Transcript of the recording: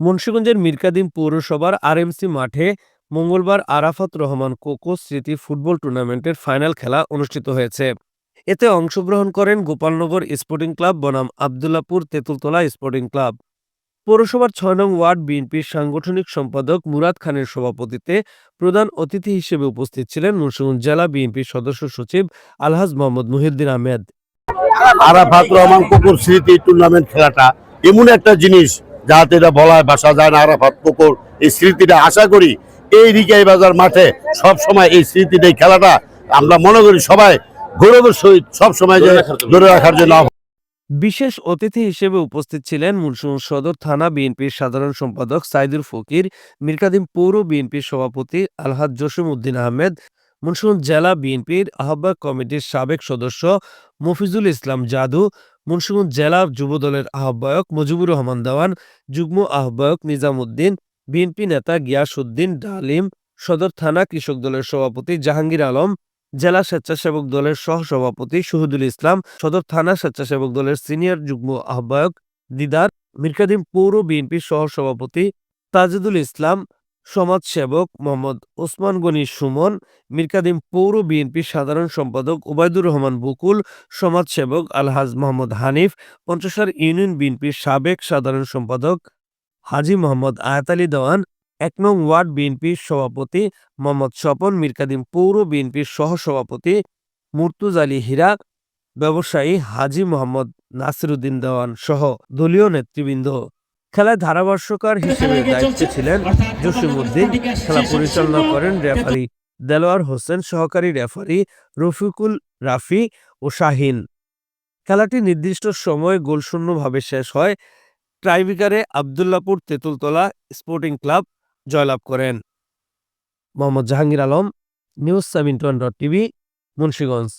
মুন্সিগঞ্জের মিরকাদিম পৌরসভার আরএমসি মাঠে মঙ্গলবার আরাফাত রহমান কোকো স্মৃতি ফুটবল টুর্নামেন্টের ফাইনাল খেলা অনুষ্ঠিত হয়েছে। এতে অংশগ্রহণ করেন গোপালনগর স্পোর্টিং ক্লাব বনাম আবদুল্লাপুর তেঁতুলতলা স্পোর্টিং ক্লাব। পৌরসভার ছয় নং ওয়ার্ড বিএনপির সাংগঠনিক সম্পাদক মুরাদ খানের সভাপতিত্বে প্রধান অতিথি হিসেবে উপস্থিত ছিলেন মুন্সিগঞ্জ জেলা বিএনপির সদস্য সচিব আলহাজ মোহাম্মদ মুহিউদ্দিন আহমেদ। আরাফাত রহমান কুকুর স্মৃতি টুর্নামেন্ট খেলাটা এমন একটা জিনিস যাতে এটা বলায় ভাষা যায় না আরাফাত কুকুর এই স্মৃতিটা আশা করি এই রিকাই বাজার মাঠে সব সময় এই স্মৃতিটা এই খেলাটা আমরা মনে করি সবাই গৌরবের সহিত সব সময় যে ধরে রাখার জন্য। বিশেষ অতিথি হিসেবে উপস্থিত ছিলেন মুন্সিগঞ্জ সদর থানা বিএনপির সাধারণ সম্পাদক সাইদুল ফকির মিরকাদিম পৌর বিএনপির সভাপতি আলহাজ জসিম উদ্দিন আহমেদ মুন্সিগঞ্জ জেলা বিএনপির আহ্বায়ক কমিটির সাবেক সদস্য মফিজুল ইসলাম জাদু মুন্সিগঞ্জ জেলা যুবদলের আহ্বায়ক মুজিবুর রহমান দেওয়ান, যুগ্ম আহ্বায়ক নিজামুদ্দিন, বিএনপি নেতা গিয়াসউদ্দিন ডালিম, সদর থানা কৃষক দলের সভাপতি জাহাঙ্গীর আলম, জেলা স্বেচ্ছাসেবক দলের সহসভাপতি শহীদুল ইসলাম, সদর থানা স্বেচ্ছাসেবক দলের সিনিয়র যুগ্ম আহ্বায়ক দিদার, মিরকাদিম পৌর বিএনপির সহসভাপতি তাজিদুল ইসলাম সমাজসেবক মোহাম্মদ ওসমান গনি সুমন, মিরকাদিম পৌর বিএনপির সাধারণ সম্পাদক ওবায়দুর রহমান বকুল, সমাজসেবক আলহাজ মোহাম্মদ হানিফ পঞ্চসার ইউনিয়ন বিএনপির সাবেক সাধারণ সম্পাদক হাজি মোহাম্মদ আয়াত আলী দেওয়ান, এক নং ওয়ার্ড বিএনপির সভাপতি মোহাম্মদ স্বপন, মিরকাদিম পৌর বিএনপির সহসভাপতি মুর্তুজ আলী হীরা, ব্যবসায়ী হাজি মোহাম্মদ নাসিরুদ্দিন দেওয়ান সহ দলীয় নেতৃবৃন্দ। খেলায় ধারাভাষ্যকার হিসেবে দায়িত্বে ছিলেন জসিমউদ্দিন। খেলা পরিচালনা করেন রেফারি দেলোয়ার হোসেন সহকারী রেফারি রফিকুল রাফি ও শাহিন। খেলাটি নির্দিষ্ট সময়ে গোলশূন্যভাবে শেষ হয়। ট্রাইবিকারে আবদুল্লাপুর তেঁতুলতলা স্পোর্টিং ক্লাব জয়লাভ করেন। Mohammad Jahangir Alam news seventy one dot TV Munshiganj.